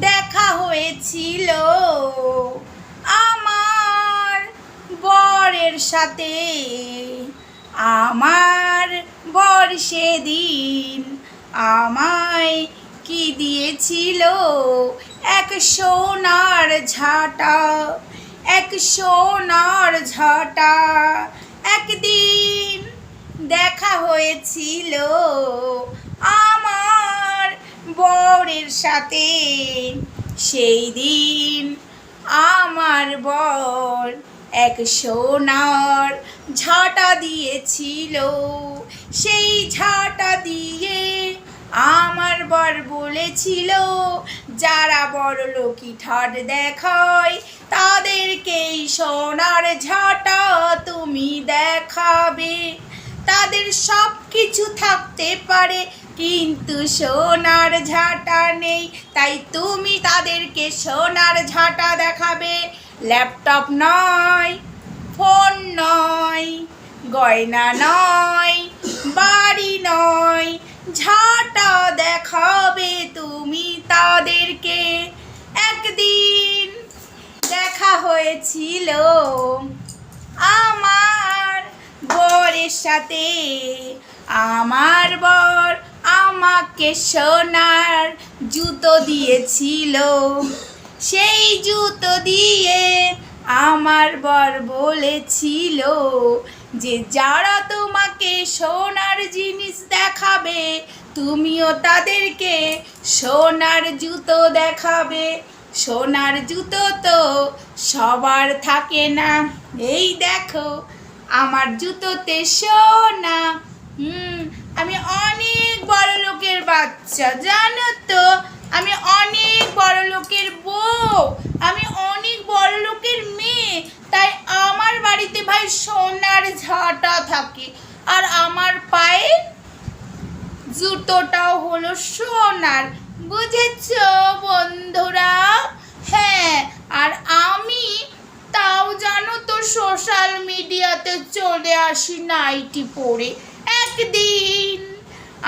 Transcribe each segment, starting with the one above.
দেখা হয়েছিল। আমার বরের সাথে। আমার বর সেদিন আমায় কি দিয়েছিল? এক সোনার ঝাঁটা, এক সোনার ঝাঁটা। একদিন দেখা হয়েছিল। বরের সাথে। সেই দিন আমার বর এক সোনার ঝাঁটা দিয়েছিল। সেই ঝাঁটা দিয়ে আমার বর বলেছিল, যারা বড় লোকি ঠাট দেখায়, তাদেরকেই সোনার ঝাঁটা তুমি দেখাবে। তাদের সব কিছু থাকতে পারে। কিন্তু সোনার ঝাঁটা নেই, তাই তুমি তাদেরকে সোনার ঝাঁটা দেখাবে। ল্যাপটপ নয়, ফোন নয়, গয়না নয়, বাড়ি নয়, ঝাঁটা দেখাবে তুমি তাদেরকে। একদিন দেখা হয়েছিল সাথে। আমার বর আমাকে সোনার জুতো দিয়েছিল। সেই জুতো দিয়ে আমার বর বলেছিল যে, যারা তোমাকে সোনার জিনিস দেখাবে, তুমিও তাদেরকে সোনার জুতো দেখাবে। সোনার জুতো তো সবার থাকে না। এই দেখো আমার জুতোতে সোনা। হুম, আমি অনেক বড় লোকের বাচ্চা, জানো তো? আমি অনেক বড় লোকের বউ, আমি অনেক বড় লোকের মেয়ে। তাই আমার বাড়িতে ভাই সোনার ঝাঁটা থাকে। আর আমার পায়ে জুতোটাও হলো সোনার। বুঝেছ বন্ধুরা? হ্যাঁ আর আমি তাও জানো তো সোশ্যাল মিডিয়াতে চলে আসি নাইটি পরে একদিন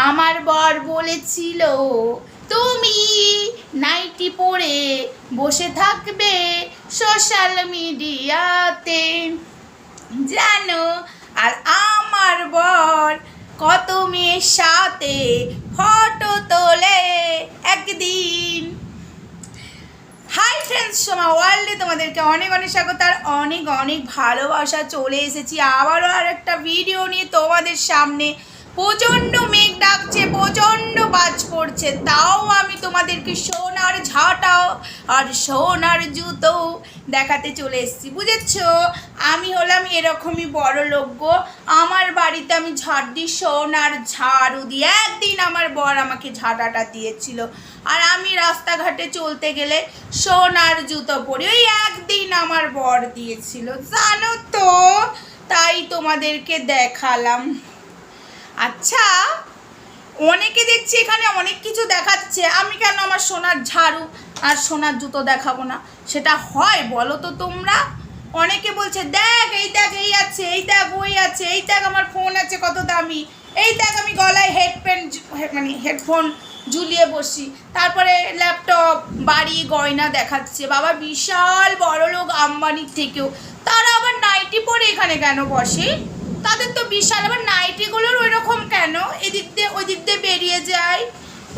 আমার বর বলেছিল, তুমি নাইটি পরে বসে থাকবে সোশ্যাল মিডিয়াতে জানো, আর আমার বর কত মেয়ের সাথে ফটো তোলে। একদিন সোমা ওয়ার্ল্ডে তোমাদেরকে অনেক অনেক স্বাগত আর অনেক অনেক ভালোবাসা চলে এসেছি। আবারও আর একটা ভিডিও নিয়ে তোমাদের সামনে প্রচণ্ড মেঘ ডাকছে, প্রচণ্ড বাজ পড়ছে। তাও আমি তোমাদেরকে সোনার ঝাঁটাও আর সোনার জুতো দেখাতে চলে এসেছি, বুঝেছ? আমি হলাম এরকমই বড় লোক আমার বাড়িতে আমি ঝাড় দিই সোনার ঝাড়ু দিই একদিন আমার বর আমাকে ঝাঁটাটা দিয়েছিল। আর আমি রাস্তাঘাটে চলতে গেলে সোনার জুতো পরি ওই একদিন আমার বর দিয়েছিল। জানো তো, তাই তোমাদেরকে দেখালাম। আচ্ছা অনেকে দেখছি এখানে অনেক কিছু দেখাচ্ছে। আমি কেন আমার সোনার ঝাড়ু আর সোনার জুতো দেখাবো না? সেটা হয়, বলো তো তোমরা। অনেকে বলছে, দেখ, এই দেখ, এই আছে, এই দেখ, ওই আছে, এই দেখ, আমার ফোন আছে কত দামি, এই দেখ, আমি গলায় হেডপেন মানে হেডফোন ঝুলিয়ে বসি। তারপরে ল্যাপটপ বাড়ি, গয়না দেখাচ্ছে। বাবা, বিশাল বড় লোক আম্বানির থেকেও। তারা আবার নাইটি পরে এখানে কেন বসে? তাদের তো বিশাল, আবার নাইটিগুলোর ওই রকম কেন? এদিক দিয়ে ওই দিক দিয়ে বেরিয়ে যায়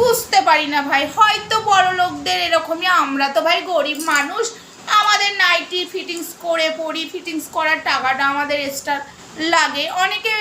বুঝতে পারি না ভাই, হয়তো বড় লোকদের এরকমই, আমরা তো ভাই গরিব মানুষ। আমাদের নাইটি ফিটিংস করে পরি, ফিটিংস করার টাকাটা আমাদের এক্সট্রা লাগে। অনেকে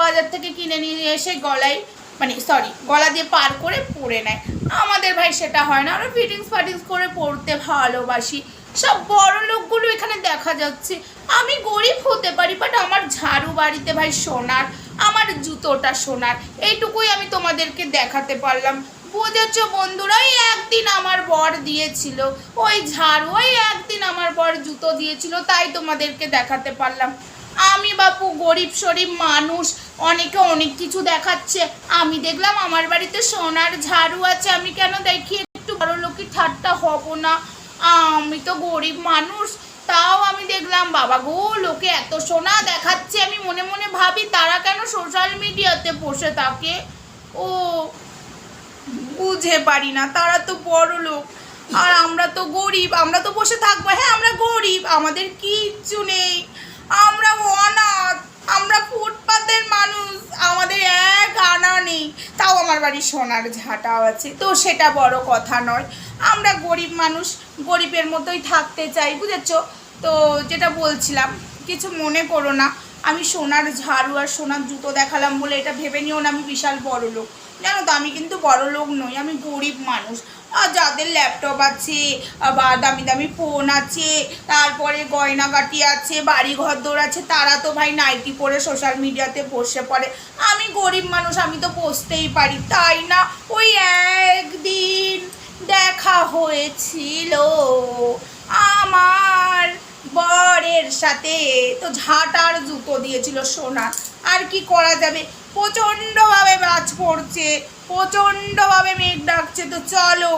বাজার থেকে কিনে নিয়ে এসে গলায় মানে সরি গলা দিয়ে পার করে পরে নেয়। আমাদের ভাই সেটা হয় না, আমরা ফিটিংস ফাটিংস করে পরতে ভালোবাসি। সব বড় লোকগুলো এখানে দেখা যাচ্ছে। আমি গরিব হতে পারি বাট আমার ঝাড়ু বাড়িতে ভাই সোনার, আমার জুতোটা সোনার। এইটুকুই আমি তোমাদেরকে দেখাতে পারলাম। বুঝেছ বন্ধুরা, ওই একদিন আমার বর দিয়েছিল, ওই ঝাড়ু, ওই একদিন আমার বর জুতো দিয়েছিল, তাই তোমাদেরকে দেখাতে পারলাম। আমি বাপু গরিব শরীব মানুষ, অনেকে অনেক কিছু দেখাচ্ছে। আমি দেখলাম আমার বাড়িতে সোনার ঝাড়ু আছে, আমি কেন দেখি একটু বড় লোকের ঠাট্টা হব না? আমি তো গরিব মানুষ, তাও আমি দেখলাম, বাবা গো, লোকে এত সোনা দেখাচ্ছে, আমি মনে মনে ভাবি তারা কেন সোশ্যাল মিডিয়াতে বসে থাকে? ও, বুঝে পারি না, তারা তো বড় লোক। আর আমরা তো গরিব, আমরা তো বসে থাকব হ্যাঁ আমরা গরিব, আমাদের কিচ্ছু নেই আমরা অনাথ আমরা ফুটপাতের মানুষ আমাদের এক আনা নেই তাও আমার বাড়ি সোনার ঝাঁটাও আছে। তো সেটা বড় কথা নয়। আমরা গরিব মানুষ, গরিবের মতোই থাকতে চাই, বুঝেছ? তো যেটা বলছিলাম, কিছু মনে করো না। আমি সোনার ঝাড়ু আর সোনার জুতো দেখালাম বলে এটা ভেবে নিও না, আমি বিশাল বড় লোক জানো তো, আমি কিন্তু বড় লোক নই, আমি গরিব মানুষ। আর যাদের ল্যাপটপ আছে, বা দামি দামি ফোন আছে, তারপরে গয়নাগাটি আছে বাড়ি ঘর দৌড় আছে, তারা তো ভাই নাইটি পরে সোশ্যাল মিডিয়াতে বসে পড়ে। আমি গরিব মানুষ, আমি তো বসতেই পারি। তাই না, ওই একদিন দেখা হয়েছিল আমার বরের সাথে। তো ঝাঁটার জুতো দিয়েছিল সোনা। আর কি করা যাবে? প্রচণ্ডভাবে বাজ পড়ছে, প্রচণ্ডভাবে মেঘ ডাকছে। তো চলো,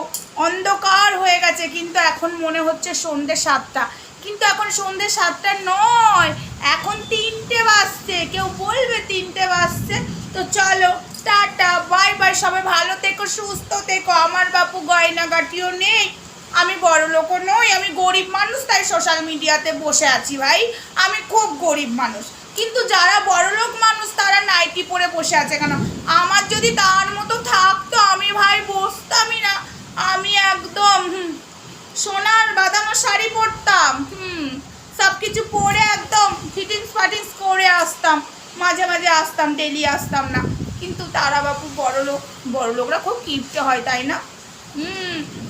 অন্ধকার হয়ে গেছে, কিন্তু এখন মনে হচ্ছে সন্ধে সাতটা। কিন্তু এখন সন্ধে সাতটা নয়, এখন তিনটে বাজছে, কেউ বলবে তিনটে বাজছে। তো চলো, টাটা, বাই বাই, সবাই ভালো থেকো, সুস্থ থেকো। আমার বাপু গয়নাগাটিও নেই, আমি বড় লোকও নই, আমি গরিব মানুষ, তাই সোশ্যাল মিডিয়াতে বসে আছি ভাই। আমি খুব গরিব মানুষ। কিন্তু যারা বড় লোক মানুষ, তারা নাইটি পরে বসে আছে কেন? আমার যদি তার মতো থাকতো, আমি ভাই বসতামই না। আমি একদম সোনার বাদানো শাড়ি পরতাম, হুম সব কিছু পরে একদম ফিটিংস ফাটিংস করে আসতাম, মাঝে মাঝে আসতাম ডেলি আসতাম না। কিন্তু তারা বাপু বড় লোক বড় লোকরা খুব কিপটে হয়, তাই না?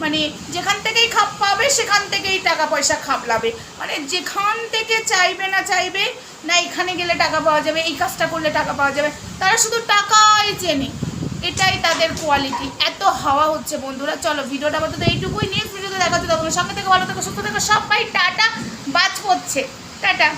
মানে যেখান থেকেই খাপ পাবে, সেখান থেকেই টাকা পয়সা খাপলাবে মানে যেখান থেকে চাইবে না চাইবে, না এখানে গেলে টাকা পাওয়া যাবে, এই কাজটা করলে টাকা পাওয়া যাবে, তারা শুধু টাকাই চেনে। এটাই তাদের কোয়ালিটি এত হাওয়া হচ্ছে বন্ধুরা। চলো, ভিডিওটা আপাতত এইটুকুই নেক্সট ভিডিওতে দেখা হচ্ছে। তখন সঙ্গে থেকে, ভালো থেকো, সুস্থ থেকো, সবাই টাটা, বাজ করছে। টাটা।